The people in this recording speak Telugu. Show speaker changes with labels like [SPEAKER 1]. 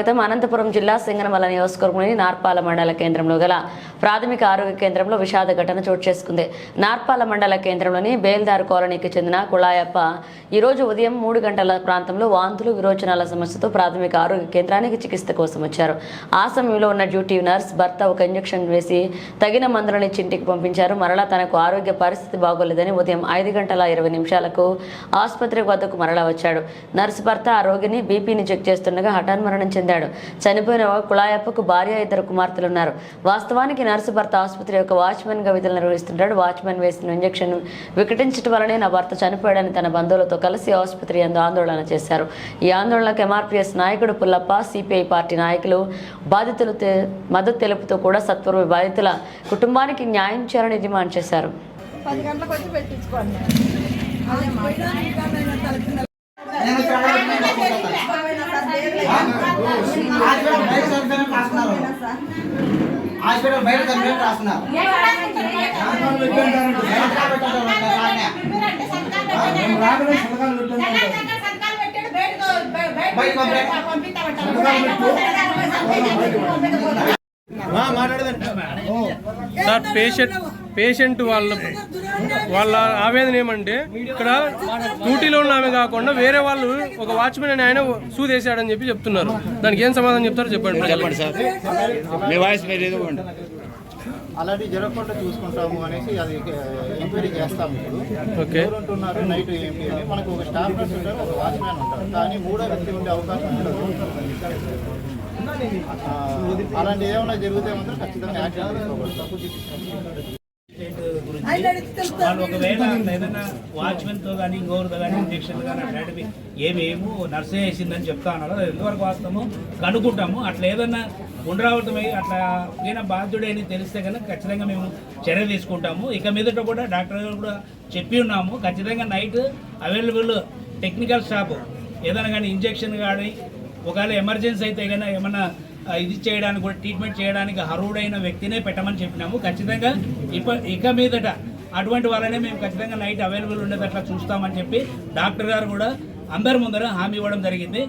[SPEAKER 1] క్రితం అనంతపురం జిల్లా సింగనమల నియోజకవర్గంలోని నార్పాల మండల కేంద్రంలో గల ప్రాథమిక ఆరోగ్య కేంద్రంలో విషాద ఘటన చోటు చేసుకుంది. నార్పాల మండల కేంద్రంలోని బేల్దార్ కాలనీకి చెందిన కుళాయప్ప ఈ రోజు ఉదయం మూడు గంటల ప్రాంతంలో వాంతులు విరోచనాల సమస్యతో ప్రాథమిక ఆరోగ్య కేంద్రానికి చికిత్స కోసం వచ్చారు. ఆ సమయంలో ఉన్న డ్యూటీ నర్స్ భర్త ఒక ఇంజెక్షన్ వేసి తగిన మందులను చింటికి పంపించారు. మరలా తనకు ఆరోగ్య పరిస్థితి బాగోలేదని ఉదయం ఐదు గంటల ఇరవై నిమిషాలకు ఆసుపత్రి వద్దకు మరలా వచ్చాడు. నర్సు భర్త ఆ రోగిని బీపీని చెక్ చేస్తుండగా హఠాన్మరణం చెందాడు చనిపోయిన కుళాయప్పకు భార్య ఇద్దరు కుమార్తెలు ఉన్నారు వాస్తవానికి నర్సు భర్త ఆసుపత్రి యొక్క వాచ్మెన్గా విధులు నిర్వహిస్తుంటాడు. వాచ్మెన్ వేసిన ఇంజెక్షన్ వికటించడం వలనే నా భర్త చనిపోయాడని తన బంధువులతో కలిసి ఆసుపత్రి ఎందు ఆందోళన చేశారు. ఈ ఆందోళనకు ఎంఆర్పీఎస్ నాయకుడు పుల్లప్ప సిపిఐ పార్టీ నాయకులు బాధితులు మద్దతు తెలుపుతూ కూడా సత్వరమే బాధితుల కుటుంబానికి న్యాయం చేయాలని డిమాండ్ చేశారు.
[SPEAKER 2] పది గంటలకు వచ్చి పెట్టించుకోండి.
[SPEAKER 3] రాస్తున్నారు.
[SPEAKER 4] సార్ పేషెంట్ పేషెంట్ వాళ్ళ వాళ్ళ ఆవేదన ఏమంటే ఇక్కడ డ్యూటీలో ఉన్న ఆమె కాకుండా వేరే వాళ్ళు ఒక వాచ్మెన్ అని ఆయన సూదేశాడని చెప్పి చెప్తున్నారు. దానికి ఏం సమాధానం చెప్తారో చెప్పండి
[SPEAKER 5] చెప్పండి సార్. మీ వాయిస్ మీరు.
[SPEAKER 6] అలాంటి జరగకుండా చూసుకుంటాము అనేసి అది ఎంక్వైరీ చేస్తాము ఇప్పుడు.
[SPEAKER 4] ఓకే.
[SPEAKER 6] ఎవరు ఉంటున్నారు నైట్ ఏంటి అని మనకు ఒక స్టాఫ్ నర్స్ ఉంటారు ఒక వాచ్మ్యాన్ ఉంటారు. కానీ మూడో వ్యక్తి ఉండే అవకాశం ఉండదు అలాంటి ఏమైనా జరిగితే మాత్రం ఖచ్చితంగా యాక్షన్ తీసుకోబడతాం
[SPEAKER 7] వాళ్ళు ఒకవేళ ఏదైనా వాచ్మెన్తో కానీ ఇంకోరితో కానీ ఇంజక్షన్ కానీ అట్లాంటివి ఏమేమో నర్సే వేసిందని చెప్తా అన్నారు ఎంతవరకు వాస్తవము కనుక్కుంటాము. అట్లా ఏదైనా పునరావృతమై అట్లా ఈయన బాధ్యుడని తెలిస్తే కనుక ఖచ్చితంగా మేము చర్య తీసుకుంటాము. ఇక మీదట కూడా డాక్టర్ గారు కూడా చెప్పి ఉన్నాము. ఖచ్చితంగా నైట్ అవైలబుల్ టెక్నికల్ స్టాఫ్ ఏదైనా కానీ ఇంజెక్షన్ కానీ ఒకవేళ ఎమర్జెన్సీ అయితే కానీ ఏమన్నా ఇది చేయడానికి కూడా ట్రీట్మెంట్ చేయడానికి అర్హుడైన వ్యక్తినే పెట్టమని చెప్పినాము. ఖచ్చితంగా ఇప్ప ఇక మీదట అటువంటి వాళ్ళనే మేము ఖచ్చితంగా నైట్ అవైలబుల్ ఉండేటట్లా చూస్తామని చెప్పి డాక్టర్ గారు కూడా అందరి ముందర హామీ ఇవ్వడం జరిగింది.